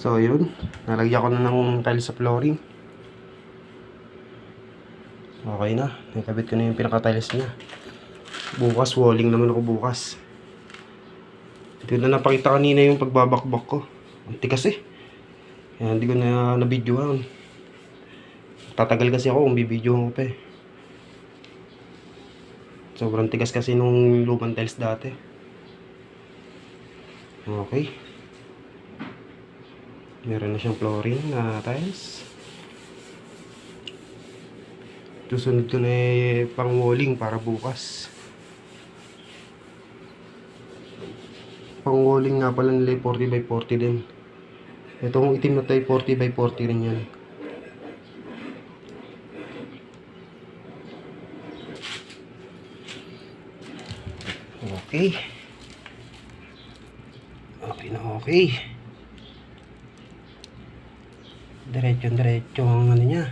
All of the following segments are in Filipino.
So, yun. Nalagyan ko na ng tiles sa flooring. Okay na. Nakabit ko na yung pinaka-tiles niya. Bukas, walling naman ako bukas. Hindi na napakita kanina yung pagbabakbak ko. Ang tigas eh. Kaya hindi ko na nabidyohan. Tatagal kasi ako kung bibidyohan ko pa eh. Sobrang tigas kasi nung lumang tiles dati. Okay. Meron na siyang flooring na tiles. Susunod ko na eh, pang walling para bukas. Pang walling nga pala nila eh, 40 by 40 din. Itong itim na tayo 40 by 40 rin yan. Okay. Okay na okay. Diretso diretso ang ano niya.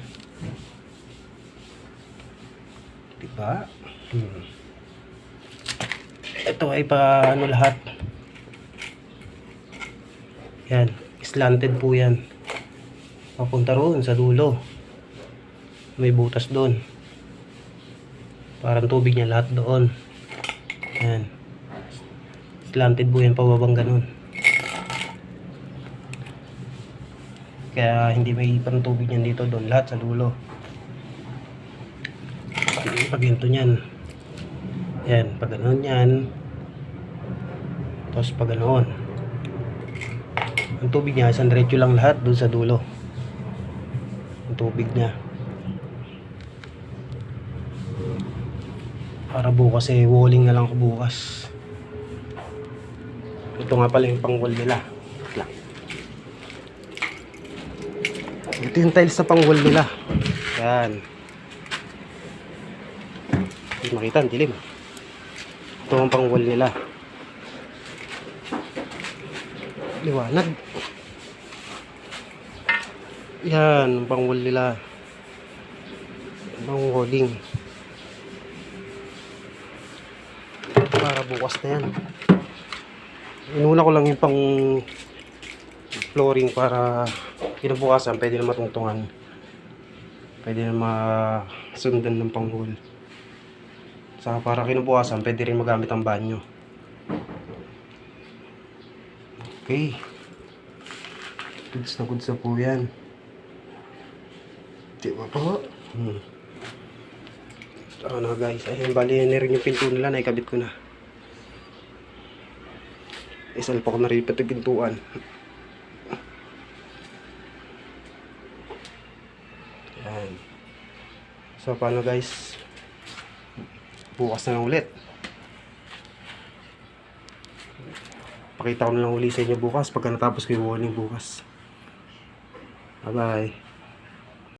Diba? Hmm. Ito ay pa ano lahat. Yan. Slanted po yan. Papunta roon sa dulo. May butas doon. Parang tubig niya lahat doon. Yan. Slanted po yan pababang ganun. Kaya hindi may ipang tubig niyan dito doon. Lahat sa dulo. Pag, ganito niyan. Yan. Pag ganun yan. Tapos pag ganoon. Ang tubig niya, isang diretso lang lahat doon sa dulo. Ang tubig niya. Para bukas eh, walling na lang ako bukas. Ito nga pala yung pang-wall nila. Wait lang. Ito yung tiles sa pang-wall nila. Yan. Hindi makita, ang dilim. Ito ang pang-wall nila. Liwanag. Yan, ang pang-wall nila. Pang-walling. para bukas na yan. Inuna ko lang yung pang flooring para kinabukasan pwede na matungtungan. Pwede na masundan ng panghul. Saka para kinabukasan pwede rin magamit ang banyo. Okay. Goods na goods na po yan. Di ba po? Hmm. Ano guys, ayun bali na rin yung pinto nila, naikabit ko na. Isal pa ko na rin pati pintuan. Yan. So paano guys? Bukas na lang ulit. Pakita ko na lang ulit sa inyo bukas pagka natapos ko yung warning bukas. Bye bye.